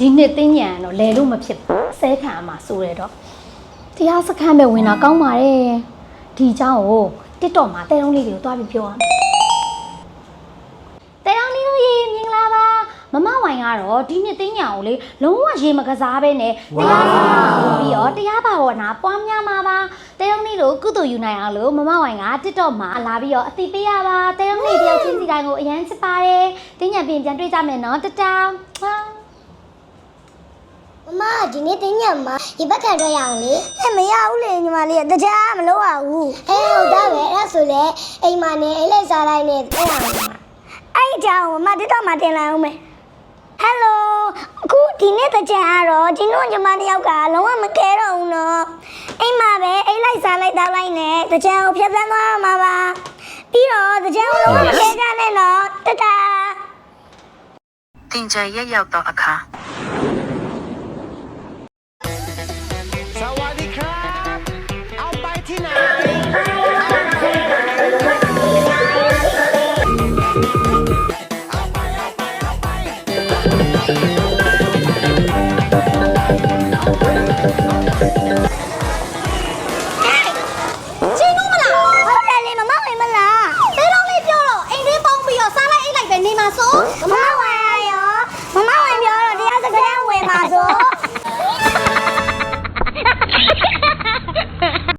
နှစ်တင်းညံတော့လဲလို့မဖြစ်ဘူးဆဲခံအမှာစိုးရတော့တရားစခန်းပဲဝင်တာကောင်းပါတယ်ဒီเจ้าကိုတစ်တော့မှာတဲတုံးလေးတွေကိုတွားပြီးပြောရမယ်တဲတုံးလေးတို့ရေမင်္ဂလာပါမမဝိုင်ကတော့ဒီနှစ်တင်းညံကိုလေလုံးဝရေမကစားပဲနဲ့တရားစခန်းကိုပြီးတော့တရားပါဝနာပွားများမှာပါတဲတုံးလေးတို့ကုသိုလ်ယူနိုင်အောင်လို့မမဝိုင်ကတစ်တော့မှာလာပြီးတော့အတိပေးရပါတဲတုံးလေးတယောက်ချင်းစီတိုင်းကိုအရန်ချစ်ပါတယ်တင်းညံပြင်ပြန်တွေ့ကြမယ်နော်တတောင်ဟာ မမဒီနေ့တင်းညံမှာရေဘက်ခံတော့ရအောင်လေအဲမရဘူးလေညီမလေးတကြားမလို့ရဘူးအဲဟုတ်တာပဲအဲ့ဒါဆိုလေအိမ်မှာနေအိမ်လိုက်စားလိုက်နေအဲ့ဒါအဲ့အကြောင်းမမတက်တော့မှတင်လာအောင်မယ်ဟယ်လိုအခုဒီနေ့တကြံကတော့ဒီတို့ညီမတယောက်ကလုံးဝမကဲတော့ဘူးနော်အိမ်မှာပဲအိမ်လိုက်စားလိုက်တောက်လိုက်နဲ့တကြံကိုဖျက်ဆီးသွားမှာပါပြီးတော့တကြံကိုလုံးဝမကဲကြနဲ့နော်တတာတင်ကြရက်ရောက်သောအခါ ရှင်းလို့မလားဟုတ်တယ်လေမမဝင်မလားတဲတော့လေးပြောတော့အိမ်လေးပေါင်းပြီးတော့စားလိုက်အိတ်လိုက်ပဲနေမှာဆိုမမဝ